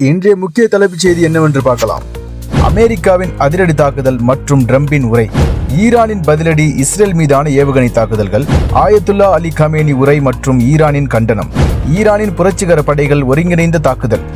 இன்றைய முக்கிய தலைப்புச் செய்தி என்னவென்று பார்க்கலாம். அமெரிக்காவின் அதிரடி தாக்குதல் மற்றும் ட்ரம்பின் உரை ஈரானின் பதிலடி இஸ்ரேல் மீதான ஏவுகணை தாக்குதல்கள் ஆயத்துல்லா அலி கமேனி உரை மற்றும் ஈரானின் கண்டனம் ஈரானின் புரட்சிகர படைகள் ஒருங்கிணைந்த தாக்குதல்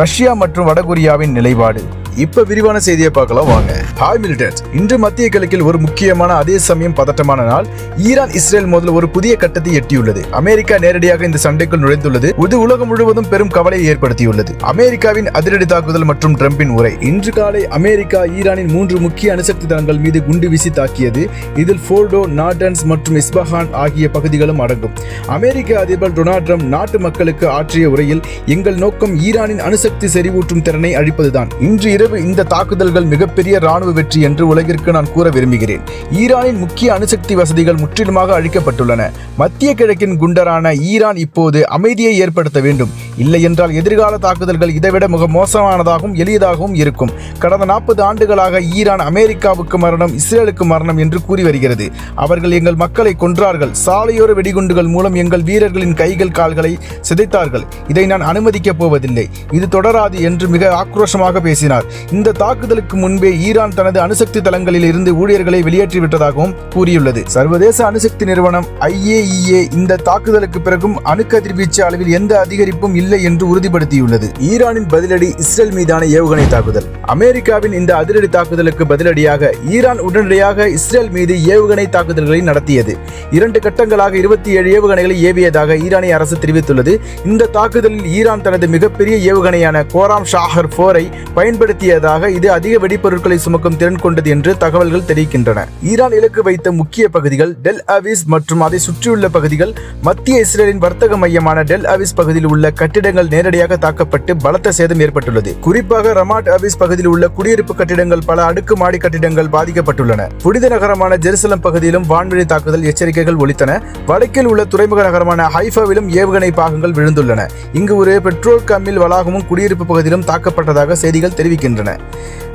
ரஷ்யா மற்றும் வடகொரியாவின் நிலைப்பாடு. இப்ப விரிவான செய்தியை பார்க்கலாம் வாங்க. ஹாய் மிலிட்டன்ஸ் இன்று மத்திய கிழக்கில் ஒரு முக்கியமான அதே சமயம் பதட்டமான நாள். ஈரான் இஸ்ரேல் மோதல் ஒரு புதிய கட்டத்தை எட்டியுள்ளது. அமெரிக்கா நேரடியாக இந்த சண்டைக்குள் நுழைந்துள்ளது. இது உலகம் முழுவதும் பெரும் கவலையை ஏற்படுத்தியுள்ளது. அமெரிக்காவின் அதிரடி தாக்குதல் மற்றும் ட்ரம்பின் உரை. இன்று காலை அமெரிக்கா ஈரானின் மூன்று முக்கிய அணுசக்தி தளங்கள் மீது குண்டு வீசி தாக்கியது. இதில் ஃபோர்டோ நாட்டன்ஸ் மற்றும் இஸ்பஹான் ஆகிய பகுதிகளும் அடங்கும். அமெரிக்க அதிபர் டொனால்ட் ட்ரம்ப் நாட்டு மக்களுக்கு ஆற்றிய உரையில் எங்கள் நோக்கம் ஈரானின் அணுசக்தி செறிவூட்டும் திறனை அழிப்பதுதான். இன்று இரவு இந்த தாக்குதல்கள் மிகப்பெரிய ராணுவ வெற்றி என்று உலகிற்கு நான் கூற விரும்புகிறேன். ஈரானின் முக்கிய அணுசக்தி வசதிகள் முற்றிலுமாக அழிக்கப்பட்டுள்ளன. மத்திய கிழக்கின் குண்டரான ஈரான் இப்போது அமைதியை ஏற்படுத்த வேண்டும். இல்லை என்றால் எதிர்கால தாக்குதல்கள் இதைவிட மிக மோசமானதாகவும் எளியதாகவும் இருக்கும். கடந்த நாற்பது ஆண்டுகளாக ஈரான் அமெரிக்காவுக்கு மரணம் இஸ்ரேலுக்கு மரணம் என்று கூறி வருகிறது. அவர்கள் எங்கள் மக்களை கொன்றார்கள். சாலையோர வெடிகுண்டுகள் மூலம் எங்கள் வீரர்களின் கைகள் கால்களை சிதைத்தார்கள். இதை நான் அனுமதிக்கப் போவதில்லை. இது தொடராது என்று மிக ஆக்ரோஷமாக பேசினார். இந்த தாக்குதலுக்கு முன்பே ஈரான் தனது அணுசக்தி தளங்களில் இருந்து ஊழியர்களை வெளியேற்றிவிட்டதாகவும் கூறியுள்ளது. சர்வதேச அணுசக்தி நிறுவனம் ஐஏஇஏ இந்த தாக்குதலுக்கு பிறகும் அணுக்கதிர்வீச்சு அளவில் எந்த அதிகரிப்பும் இல்லை என்று உறுதிப்படுத்தியுள்ளது. ஈரானின் பதிலடி இஸ்ரேல் மீதான ஏவுகணை தாக்குதல். அமெரிக்காவின் இந்த அதிரடி தாக்குதலுக்கு பதிலடியாக ஈரான் உடனடியாக இஸ்ரேல் மீது ஏவுகணை தாக்குதல்களை நடத்தியது. இரண்டு கட்டங்களாக இருபத்தி ஏழு ஏவுகணைகளை ஏவியதாக ஈரானிய அரசு தெரிவித்துள்ளது. இந்த தாக்குதலில் ஈரான் தனது மிகப்பெரிய ஏவுகணையான கோராம் ஷாஹர் போரை பயன்படுத்தி பயன்படுத்தியதாக இது அதிக வெடிப்பொருட்களை சுமக்கும் திறன் கொண்டது என்று தகவல்கள் தெரிவிக்கின்றன. ஈரான் இலக்கு வைத்த முக்கிய பகுதிகள் டெல் அவிஸ் மற்றும் அதை சுற்றியுள்ள பகுதிகள் மத்திய இஸ்ரேலின் வர்த்தக மையமான டெல் அவிஸ் பகுதியில் உள்ள கட்டிடங்கள் நேரடியாக தாக்கப்பட்டு பலத்த சேதம் ஏற்பட்டுள்ளது. குறிப்பாக ரமாட் அவிஸ் பகுதியில் உள்ள குடியிருப்பு கட்டிடங்கள் பல அடுக்கு மாடி கட்டிடங்கள் பாதிக்கப்பட்டுள்ளன. புனித நகரமான ஜெருசலம் பகுதியிலும் வான்வெளி தாக்குதல் எச்சரிக்கைகள் ஒலித்தன. வடக்கில் உள்ள துறைமுக நகரமான ஹைஃபாவிலும் ஏவுகணை பாகங்கள் விழுந்துள்ளன. இங்கு ஒரு பெட்ரோல் கம்மில் வளாகமும் குடியிருப்பு பகுதியிலும் தாக்கப்பட்டதாக செய்திகள் தெரிவிக்கின்றன. வருகின்றன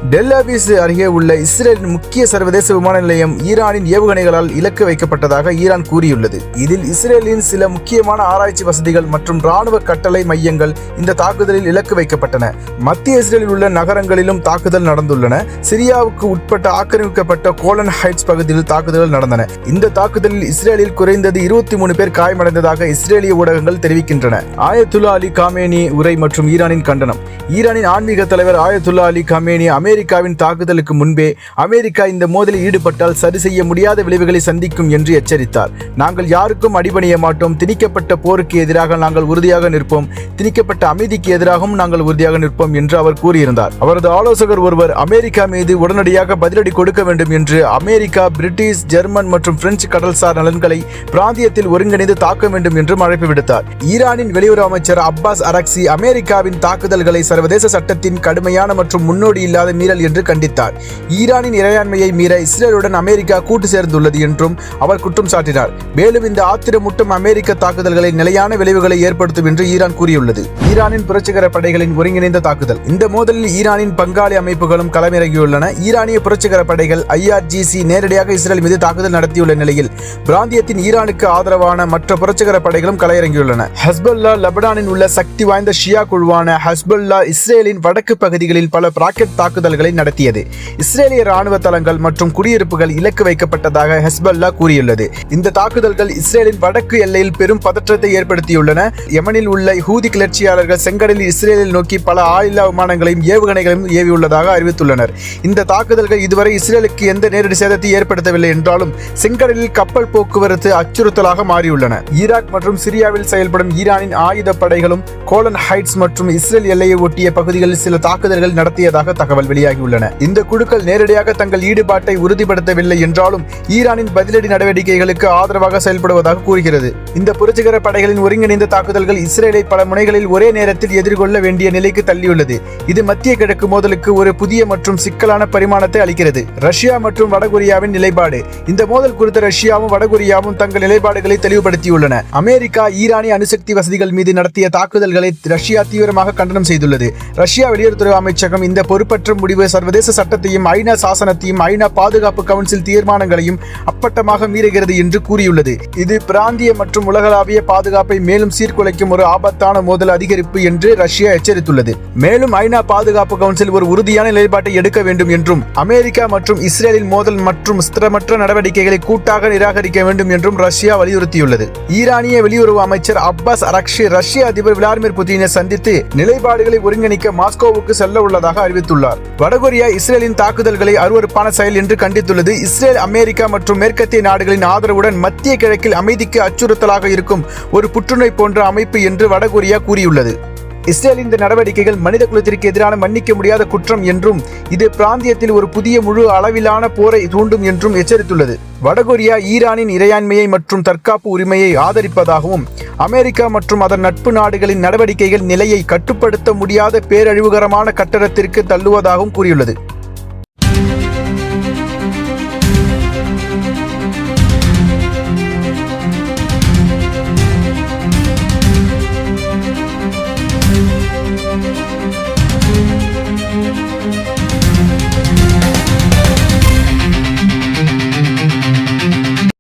அவிஸ் அருகே உள்ள இஸ்ரேலின் முக்கிய சர்வதேச விமான நிலையம் ஈரானின் ஏவுகணைகளால் இலக்கு வைக்கப்பட்டதாக ஈரான் கூறியுள்ளது. இதில் இஸ்ரேலின் சில முக்கியமான ஆராய்ச்சி வசதிகள் மற்றும் ராணுவ கட்டளை மையங்கள் இந்த தாக்குதலில் இலக்கு வைக்கப்பட்டன. மத்திய இஸ்ரேலில் உள்ள நகரங்களிலும் தாக்குதல் நடந்துள்ளன. சிரியாவுக்கு உட்பட்ட ஆக்கிரமிக்கப்பட்ட கோலன் ஹைட்ஸ் பகுதியில் தாக்குதல்கள் நடந்தன. இந்த தாக்குதலில் இஸ்ரேலில் குறைந்தது இருபத்தி மூணு பேர் காயமடைந்ததாக இஸ்ரேலிய ஊடகங்கள் தெரிவிக்கின்றன. ஆயத்துல்லா அலி காமேனி உரை மற்றும் ஈரானின் கண்டனம். ஈரானின் ஆன்மீக தலைவர் ஆயத்துல்லா அலி காமேனி அமெரிக்காவின் தாக்குதலுக்கு முன்பே அமெரிக்கா இந்த மோதலில் ஈடுபட்டால் சரி செய்ய முடியாத விளைவுகளை சந்திக்கும் என்று எச்சரித்தார். நாங்கள் யாருக்கும் அடிபணிய மாட்டோம். திணிக்கப்பட்ட போருக்கு எதிராக நாங்கள் உறுதியாக நிற்போம். திணிக்கப்பட்ட அமைதிக்கு எதிராகவும் நாங்கள் உறுதியாக நிற்போம் என்று அவர் கூறியிருந்தார். அவரது ஆலோசகர் ஒருவர் அமெரிக்கா மீது உடனடியாக பதிலடி கொடுக்க வேண்டும் என்று அமெரிக்கா பிரிட்டிஷ் ஜெர்மன் மற்றும் பிரெஞ்சு கடல்சார் நலன்களை பிராந்தியத்தில் ஒருங்கிணைந்து தாக்க வேண்டும் என்றும் அழைப்பு விடுத்தார். ஈரானின் வெளியுறவு அமைச்சர் அப்பாஸ் அரக்சி அமெரிக்காவின் தாக்குதல்களை சர்வதேச சட்டத்தின் கடுமையான மற்றும் முன்னோடி இல்லாத மீறல் என்று கண்டித்தார். ஈரானின் இறையாண்மையை மீற இஸ்ரேலுடன் அமெரிக்கா கூட்டு சேர்ந்துள்ளது என்றும் அவர் குற்றம் சாட்டினார். மேலும் இந்த ஆத்திரமூட்டும் அமெரிக்க தாக்குதல்களை நிலையான விளைவுகளை ஏற்படுத்தும் என்று ஈரான் கூறியுள்ளது. ஈரானின் புரட்சிகர படைகளின் ஒருங்கிணைந்த தாக்குதல். இந்த மோதலில் ஈரானின் பங்காளி அமைப்புகளும் களமிறங்கியுள்ளன. ஈரானிய புரட்சிகர படைகள் ஐஆர்ஜிசி நேரடியாக இஸ்ரேல் மீது தாக்குதல் நடத்தியுள்ள நிலையில் பிராந்தியத்தின் ஈரானுக்கு ஆதரவான மற்ற புரட்சிகர படைகளும் களையிறங்கியுள்ளன ஹஸ்பல்லா லெபனானில் உள்ள சக்தி வாய்ந்த ஷியா குழுவான ஹஸ்பல்லா இஸ்ரேலின் வடக்கு பகுதிகளில் பல ராக்கெட் தாக்குதல்களை நடத்தியது. இஸ்ரேலிய ராணுவ தளங்கள் மற்றும் குடியிருப்புகள் இலக்கு வைக்கப்பட்டதாக ஹெஸ்பல்லா கூறியுள்ளது. இந்த தாக்குதல்கள் இஸ்ரேலின் வடக்கு எல்லையில் பெரும் பதற்றத்தை ஏற்படுத்தியுள்ளன. யமனில் உள்ள ஹூதி கிளர்ச்சியாளர்கள் செங்கடலில் இஸ்ரேலில் நோக்கி பல ஆளில்லா விமானங்களையும் ஏவுகணைகளையும் ஏவியுள்ளதாக அறிவித்துள்ளனர். இந்த தாக்குதல்கள் இதுவரை இஸ்ரேலுக்கு எந்த நேரடி சேதத்தை ஏற்படுத்தவில்லை என்றாலும் செங்கடலில் கப்பல் போக்குவரத்து அச்சுறுத்தலாக மாறியுள்ளன. ஈராக் மற்றும் சிரியாவில் செயல்படும் ஈரானின் ஆயுத படைகளும் கோலன் ஹைட்ஸ் மற்றும் இஸ்ரேல் எல்லையை ஒட்டிய பகுதிகளில் சில தாக்குதல்கள் நடத்தியதாக தகவல் வெளியாகியுள்ளன. இந்த குழுக்கள் நேரடியாக தங்கள் ஈடுபாட்டை உறுதிப்படுத்தவில்லை என்றாலும் ஈரானின் பதிலடி நடவடிக்கைகளுக்கு ஆதரவாக செயல்படுவதாக கூறுகிறது. இந்த புரட்சிகர படைகளின் ஒருங்கிணைந்த தாக்குதல்கள் இஸ்ரேலை பல முனைகளில் ஒரே நேரத்தில் எதிர்கொள்ள வேண்டிய நிலைக்கு தள்ளியுள்ளது. இது மத்திய கிழக்கு மோதலுக்கு ஒரு புதிய மற்றும் சிக்கலான பரிமாணத்தை அளிக்கிறது. ரஷ்யா மற்றும் வடகொரியாவின் நிலைப்பாடு. இந்த மோதல் குறித்து ரஷ்யாவும் வடகொரியாவும் தங்கள் நிலைப்பாடுகளை தெளிவுபடுத்தியுள்ளன. அமெரிக்கா ஈரானிய அணுசக்தி வசதிகள் மீது நடத்திய தாக்குதல்களை ரஷ்யா தீவிரமாக கண்டனம் செய்துள்ளது. ரஷ்யா வெளியுறவுத்துறை அமைச்சகம் இந்த பொறுப்பற்ற முடிவு சர்வதேச சட்டத்தையும் ஐநா சாசனத்தையும் ஐநா பாதுகாப்பு கவுன்சில் தீர்மானங்களையும் அப்பட்டமாக மீறுகிறது என்று கூறியுள்ளது. இது பிராந்திய மற்றும் உலகளாவிய பாதுகாப்பை மேலும் சீர்குலைக்கும் ஒரு ஆபத்தான மோதல் அதிகரிப்பு என்று ரஷ்யா எச்சரித்துள்ளது. மேலும் ஐநா பாதுகாப்பு கவுன்சில் ஒரு உறுதியான நிலைப்பாட்டை எடுக்க வேண்டும் என்றும் அமெரிக்கா மற்றும் இஸ்ரேலின் மோதல் மற்றும் ஸ்திரமற்ற நடவடிக்கைகளை கூட்டாக நிராகரிக்க வேண்டும் என்றும் ரஷ்யா வலியுறுத்தியுள்ளது. ஈரானிய வெளியுறவு அமைச்சர் அப்பாஸ் அரக்ஷி ரஷ்ய அதிபர் விளாடிமிர் புதினை சந்தித்து நிலைப்பாடுகளை ஒருங்கிணைக்க மாஸ்கோவுக்கு செல்ல உள்ளதாக அறிவித்துள்ளார். வடகொரியா இஸ்ரேலின் தாக்குதல்களை அருவருப்பான செயல் என்று கண்டித்துள்ளது. இஸ்ரேல் அமெரிக்கா மற்றும் மேற்கத்திய நாடுகளின் ஆதரவுடன் மத்திய கிழக்கில் அமைதிக்கு அச்சுறுத்தலாக இருக்கும் ஒரு புற்றுநோய் போன்ற அமைப்பு என்று வடகொரியா கூறியுள்ளது. இஸ்ரேல் இந்த நடவடிக்கைகள் மனித குலத்திற்கு எதிரான மன்னிக்க முடியாத குற்றம் என்றும் இது பிராந்தியத்தில் ஒரு புதிய முழு அளவிலான போரை தூண்டும் என்றும் எச்சரித்துள்ளது. வடகொரியா ஈரானின் இறையாண்மையை மற்றும் தற்காப்பு உரிமையை ஆதரிப்பதாகவும் அமெரிக்கா மற்றும் அதன் நட்பு நாடுகளின் நடவடிக்கைகள் நிலையை கட்டுப்படுத்த முடியாத பேரழிவுகரமான கட்டடத்திற்கு தள்ளுவதாகவும் கூறியுள்ளது.